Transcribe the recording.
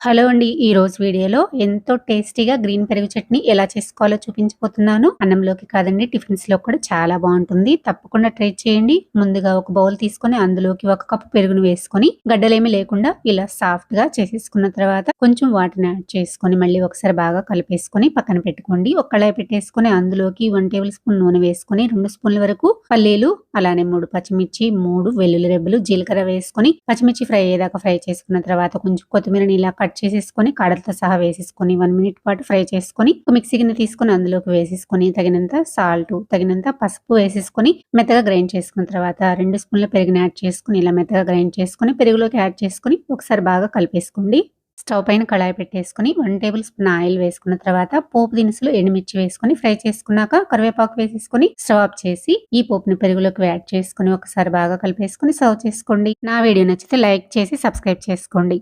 Hello అండి ఈ రోజు వీడియోలో ఎంతో టేస్టీగా గ్రీన్ పెరుగు చట్నీ ఎలా చేసుకోవాలో చూపించబోతున్నాను. అన్నంలోకి కాదండి టిఫిన్స్లో కూడా చాలా బాగుంటుంది. తప్పకుండా ట్రై చేయండి. ముందుగా ఒక బౌల్ తీసుకొని అందులోకి ఒక కప్పు పెరుగును వేసుకొని గడ్డలేమి లేకుండా ఇలా సాఫ్ట్గా చేసేసుకున్న తర్వాత కొంచెం వాటిని యాడ్ చేసుకొని మళ్ళీ ఒకసారి బాగా కలిపేసుకొని పక్కన పెట్టుకోండి. ఒక కళాయి పెట్టేసుకొని అందులోకి వన్ టేబుల్ స్పూన్ నూనె వేసుకొని రెండు స్పూన్ల వరకు పల్లీలు అలానే మూడు పచ్చిమిర్చి మూడు వెల్లుల్లి రెబ్బలు జీలకర్ర వేసుకొని పచ్చిమిర్చి ఫ్రై అయ్యేదాకా ఫ్రై చేసుకున్న తర్వాత కొంచెం కొత్తిమీర ఇలా కట్ చేసేసుకొని కాడలతో సహా వేసేసుకొని వన్ మినిట్ పాటు ఫ్రై చేసుకొని మిక్సీ గిన్నె తీసుకొని అందులోకి వేసేసుకొని తగినంత సాల్ట్ తగినంత పసుపు వేసేసుకొని మెత్తగా గ్రైండ్ చేసుకున్న తర్వాత రెండు స్పూన్ల పెరుగుని యాడ్ చేసుకుని ఇలా మెత్తగా గ్రైండ్ చేసుకుని పెరుగులోకి యాడ్ చేసుకుని ఒకసారి బాగా కలిపేసుకోండి. స్టవ్ పైన కళాయి పెట్టేసుకుని వన్ టేబుల్ స్పూన్ ఆయిల్ వేసుకున్న తర్వాత పోపు దినుసులు ఎండుమిర్చి వేసుకుని ఫ్రై చేసుకున్నాక కరివేపాకు వేసేసుకుని స్టవ్ ఆఫ్ చేసి ఈ పోపుని పెరుగులోకి యాడ్ చేసుకుని ఒకసారి బాగా కలిపేసుకుని సర్వ్ చేసుకోండి. నా వీడియో నచ్చితే లైక్ చేసి సబ్స్క్రైబ్ చేసుకోండి.